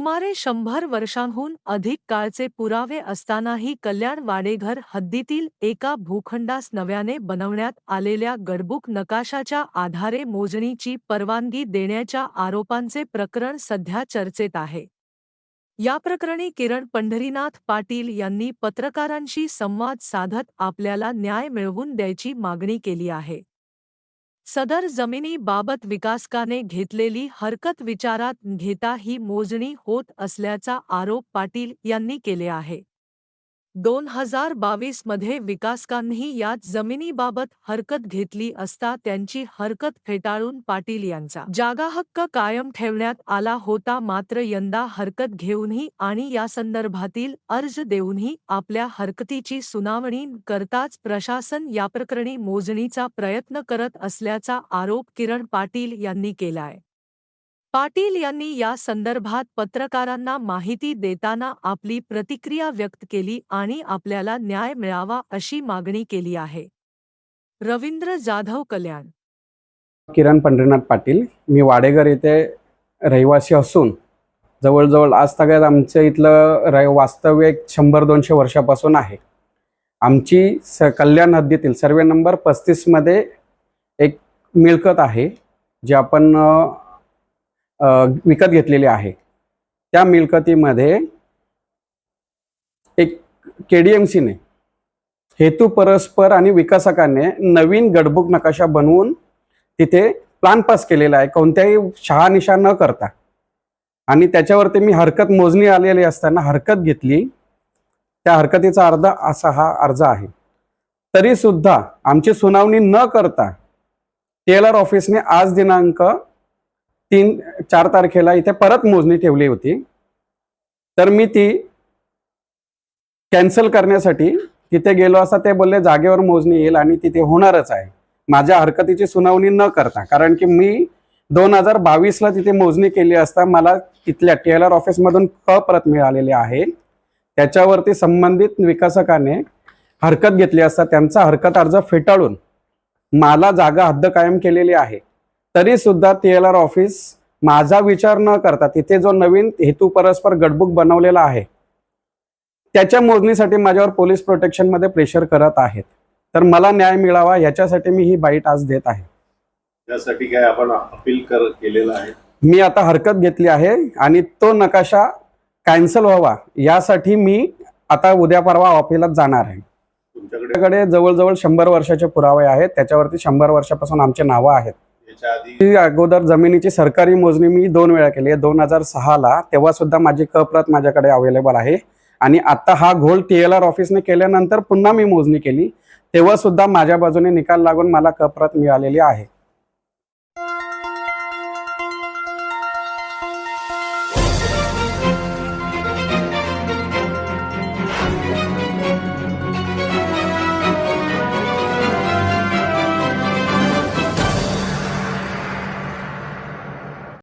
सुमारे शंभर वर्षांहून अधिक काळचे पुरावे असतानाही कल्याण वाडेघर हद्दीतील एका भूखंडास नव्याने बनवण्यात आलेल्या गडबुक नकाशाच्या आधारे मोजणीची परवानगी देण्याच्या आरोपांचे प्रकरण सध्या चर्चेत आहे. या प्रकरणी किरण पंढरीनाथ पाटील यांनी पत्रकारांशी संवाद साधत आपल्याला न्याय मिळवून द्यायची मागणी केली आहे. सदर जमिनीबाबत विकासकाने घेतलेली हरकत विचारात घेता ही मोजणी होत असल्याचा आरोप पाटील यांनी केले आहे. दोन हजार बावीसमध्ये विकासकांनी यात जमिनीबाबत हरकत घेतली असता त्यांची हरकत फेटाळून पाटील यांचा जागा हक्क कायम ठेवण्यात आला होता. मात्र यंदा हरकत घेऊनही आणि यासंदर्भातील अर्ज देऊनही आपल्या हरकतीची सुनावणी करताच प्रशासन याप्रकरणी मोजणीचा प्रयत्न करत असल्याचा आरोप किरण पाटील यांनी केलाय. पाटील यांनी या संदर्भात पत्रकारांना माहिती देताना आपली प्रतिक्रिया व्यक्त केली आणि आपल्याला न्याय मिळावा अशी मागणी केली आहे. रवींद्र जाधव कल्याण. किरण पंढरीनाथ पाटील. मी वाडेघर येथे रहिवासी असून जवळजवळ आज सगळ्यात आमचं इथलं रह वास्तव्य एक शंभर दोनशे वर्षापासून आहे. आमची स कल्याण हद्दीतील सर्वे नंबर पस्तीसमध्ये एक मिळकत आहे जी आपण विकत घेतलेली आहे. त्या मिळकतीमध्ये एक के डी एम सीने हेतू परस्पर आणि विकासकाने नवीन गडबुक नकाशा बनवून तिथे प्लान पास केलेला आहे. कोणत्याही शहानिशा न करता. आणि त्याच्यावरती मी हरकत मोजणी आलेली असताना हरकत घेतली. त्या हरकतीचा अर्ज असा हा अर्ज आहे. तरी सुद्धा आमची सुनावणी न करता टेलर ऑफिसने आज दिनांक तीन चार तारखेला इथे परत मोजणी ठेवली होती. तर मी ती कॅन्सल करण्यासाठी तिथे गेलो असता ते बोलले जागेवर मोजणी येईल आणि तिथे होणारच आहे. माझ्या हरकतीची सुनावणी न करता. कारण की मी दोन हजार बावीसला तिथे मोजणी केली असता मला तिथल्या टेलर ऑफिसमधून क प्रत मिळालेली आहे. त्याच्यावरती संबंधित विकासकाने हरकत घेतली असता त्यांचा हरकत अर्ज फेटाळून मला जागा हद्द कायम केलेली आहे. तरी सुद्धा टेलर ऑफिस माझा विचार न करता तिथे जो नवीन हेतू परस्पर गडबुक बनवलेला आहे त्याच्या मोजणीसाठी माझ्यावर पोलीस प्रोटेक्शनमध्ये प्रेशर करत आहेत. तर मला न्याय मिळावा याच्यासाठी मी ही बाईट आज देत आहे. त्यासाठी काय आपण अपील कर केलेलं आहे? मी आता हरकत घेतली आहे आणि तो नकाशा कॅन्सल व्हावा यासाठी मी आता उद्या परवा ऑफिसला जाणार आहे. तुमच्याकडे जवळजवळ शंभर वर्षाचे पुरावे आहेत त्याच्यावरती शंभर वर्षापासून आमचे नावं आहेत. ही अगोदर जमिनीची सरकारी मोजणी मी दोन वेळा केली आहे. दोन हजार सहाला तेव्हा सुद्धा माझी कप्रत माझ्याकडे अवेलेबल आहे. आणि आता हा घोल टी एल आर ऑफिसने केल्यानंतर पुन्हा मी मोजणी केली. तेव्हा सुद्धा माझ्या बाजूने निकाल लागून मला कप्रत मिळालेली आहे.